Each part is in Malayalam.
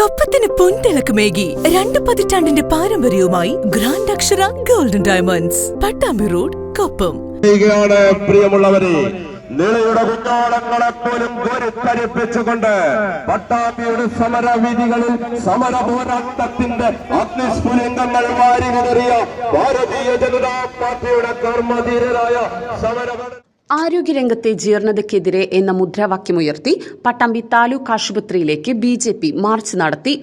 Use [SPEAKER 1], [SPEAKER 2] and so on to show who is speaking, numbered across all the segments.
[SPEAKER 1] കൊപ്പത്തിന് പൊൻതിളക്കമേകി രണ്ട് പതിറ്റാണ്ടിന്റെ പാരമ്പര്യവുമായി grand Akshara golden diamonds Pattambi road Koppam.
[SPEAKER 2] പ്രിയമുള്ളവരെ നിളയുടെ കുഞ്ഞോളങ്ങളെ പോലും കോരിത്തരിപ്പിച്ചുകൊണ്ട് പട്ടാമ്പിയുടെ സമരവീതികളിൽ സമര പോരാട്ടത്തിന്റെ അഗ്നിസ്ഫുലിംഗങ്ങൾ വാരി വിതറിയ ഭാരതീയ ജനതാ പാർട്ടിയുടെ കർമ്മധീരരായ സമരഭട
[SPEAKER 3] ആരോഗ്യരംഗത്തെ ജീർണതയ്ക്കെതിരെ എന്ന മുദ്രാവാക്യമുയർത്തി പട്ടാമ്പി താലൂക്ക് ആശുപത്രിയിലേക്ക് ബി ജെ പി മാർച്ച് നടത്തി.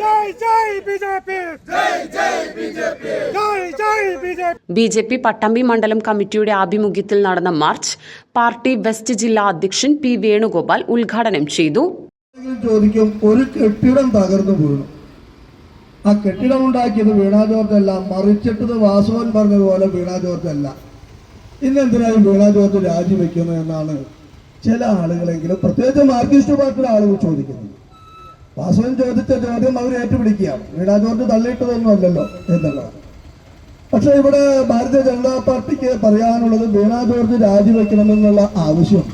[SPEAKER 4] ജയ് ജയ് B J P.
[SPEAKER 3] B J P Pattambi മണ്ഡലം കമ്മിറ്റിയുടെ ആഭിമുഖ്യത്തിൽ നടന്ന മാർച്ച് പാർട്ടി വെസ്റ്റ് ജില്ലാ അധ്യക്ഷൻ പി വേണുഗോപാൽ ഉദ്ഘാടനം ചെയ്തു.
[SPEAKER 5] ചോദിക്കും ഒരു കെട്ടിടം തകർന്നു വീണു. ആ കെട്ടിടം ഉണ്ടാക്കിയത് വീണാ ജോർജ് അല്ല. മറിച്ചിട്ടത് വാസവൻ പറഞ്ഞതുപോലെ വീണാ ജോർജ് അല്ല. ഇന്നെന്തിനായി വീണാ ജോർജ് രാജിവെക്കുന്നു എന്നാണ് ചില ആളുകളെങ്കിലും പ്രത്യേകിച്ച് മാർക്സിസ്റ്റ് പാർട്ടിയുടെ ആളുകൾ ചോദിക്കുന്നത്. വാസവൻ ചോദിച്ച ചോദ്യം അവർ ഏറ്റുപിടിക്കുകയാണ്. വീണാ ജോർജ് തള്ളിയിട്ടതൊന്നും അല്ലല്ലോ എന്നുള്ളതാണ് പക്ഷെ ഇവിടെ ഭാരതീയ ജനതാ പാർട്ടിക്ക് പറയാനുള്ളത് വീണ ജോർജ് രാജിവെക്കണമെന്നുള്ള ആവശ്യം.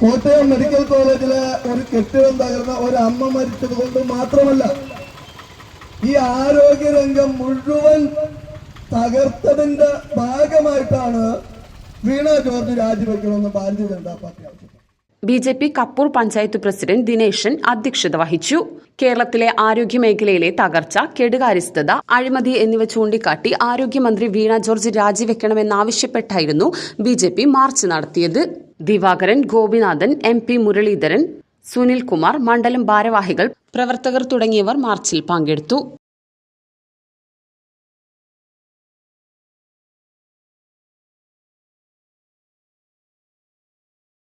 [SPEAKER 5] കോട്ടയം മെഡിക്കൽ കോളേജിലെ ഒരു കെട്ടിടം തകർന്ന ഒരു അമ്മ മരിച്ചത് കൊണ്ട് മാത്രമല്ല ഈ ആരോഗ്യരംഗം മുഴുവൻ തകർത്തതിന്റെ ഭാഗമായിട്ടാണ് വീണ ജോർജ് രാജിവെക്കണമെന്ന് ഭാരതീയ ജനതാ പാർട്ടി ആവശ്യപ്പെട്ടു
[SPEAKER 3] B J P Kappur panchayat president Dineshan അധ്യക്ഷത വഹിച്ചു. കേരളത്തിലെ ആരോഗ്യ മേഖലയിലെ തകർച്ച കെടുകാര്യസ്ഥത അഴിമതി എന്നിവ ചൂണ്ടിക്കാട്ടി ആരോഗ്യമന്ത്രി വീണ ജോർജ് രാജിവെക്കണമെന്നാവശ്യപ്പെട്ടായിരുന്നു ബി ജെ പി മാർച്ച് നടത്തിയത്. ദിവാകരൻ ഗോപിനാഥൻ എം പി മുരളീധരൻ സുനിൽകുമാർ മണ്ഡലം ഭാരവാഹികൾ പ്രവർത്തകർ തുടങ്ങിയവർ മാർച്ചിൽ പങ്കെടുത്തു.